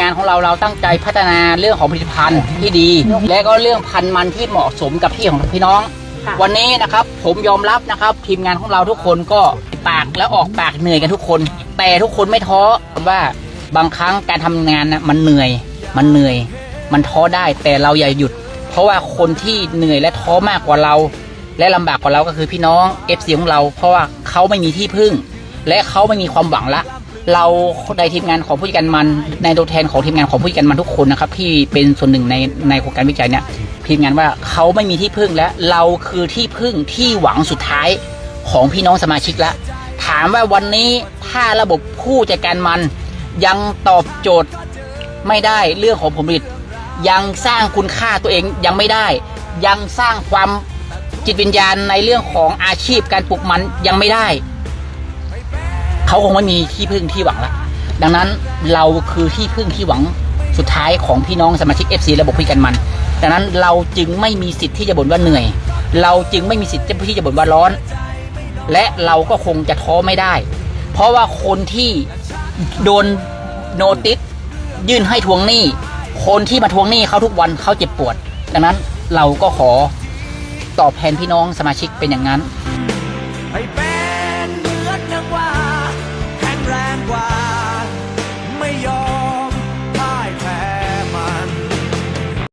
งานของเราเราตั้งใจพัฒนาเรื่องของผลิตภัณฑ์ที่ดี และก็เรื่องพันธุ์มันที่เหมาะสมกับที่ของพี่น้องค่ะวันนี้นะครับผมยอมรับนะครับ ทีมงานของเราทุกคนก็ปากและออกปากเหนื่อยกันทุกคน แต่ทุกคนไม่ท้อว่าบางครั้งการทำงานนะมันเหนื่อย มันเหนื่อย มันท้อได้แต่เราอย่าหยุด เพราะว่าคนที่เหนื่อยและท้อมากกว่าเรา และลำบากกว่าเราก็คือพี่น้อง FC ของเรา เพราะว่าเขาไม่มีที่พึ่ง และเขาไม่มีความหวังละ เราในทีมงานของผู้จัดการมัน ในตัวแทนของทีมงานของผู้จัดการมันทุกคนนะครับที่เป็นส่วนหนึ่งในในโครงการวิจัยเนี่ยทีมงานว่าเขาไม่มีที่พึ่งและเราคือที่พึ่งที่หวังสุดท้ายของพี่น้องสมาชิกและถามว่าวันนี้ถ้าระบบผู้จัดการมันยังตอบโจทย์ไม่ได้เรื่องของผลผลิต ยังสร้างคุณค่าตัวเองยังไม่ได้ ยังสร้างความจิตวิญญาณในเรื่องของอาชีพการปลูกมันยังไม่ได้ เขาคงไม่มีที่พึ่งที่หวังละดังนั้นเราคือที่พึ่งที่หวังสุดท้ายของพี่น้องสมาชิก FC ระบบพิกันมัน ดังนั้นเราจึงไม่มีสิทธิ์ที่จะบ่นว่าเหนื่อย เราจึงไม่มีสิทธิ์ที่จะบ่นว่าร้อน และเราก็คงจะท้อไม่ได้ เพราะว่าคนที่โดนโนติสยื่นให้ทวงหนี้ คนที่มาทวงหนี้เขาทุกวันเขาเจ็บปวด ดังนั้นเราก็ขอตอบแทนพี่น้องสมาชิกเป็นอย่างนั้น